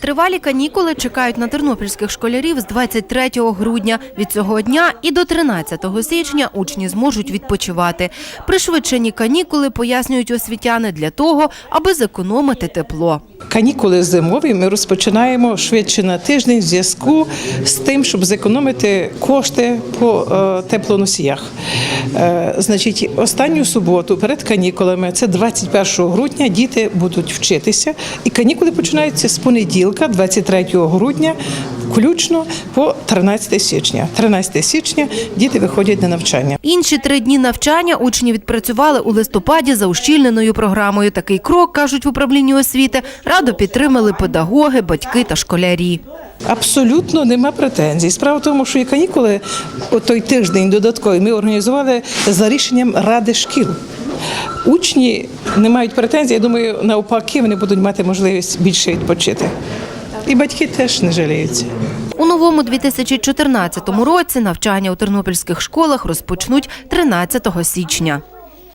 Тривалі канікули чекають на тернопільських школярів з 23 грудня. Від цього дня і до 13 січня учні зможуть відпочивати. Пришвидшені канікули пояснюють освітяни для того, аби зекономити тепло. Канікули зимові ми розпочинаємо швидше на тиждень в зв'язку з тим, щоб зекономити кошти по е, теплоносіях. Е, значить, останню суботу перед канікулами, це 21 грудня, діти будуть вчитися, і канікули починаються з понеділка, 23 грудня, включно по 13 січня. 13 січня діти виходять на навчання. Інші три дні навчання учні відпрацювали у листопаді за ущільненою програмою. Такий крок, кажуть в управлінні освіти, радо підтримали педагоги, батьки та школярі. Абсолютно нема претензій. Справа в тому, що і канікули той тиждень додатковий ми організували за рішенням ради шкіл. Учні не мають претензій. Я думаю, навпаки, вони будуть мати можливість більше відпочити. І батьки теж не жаліються. У новому 2014 році навчання у тернопільських школах розпочнуть 13 січня.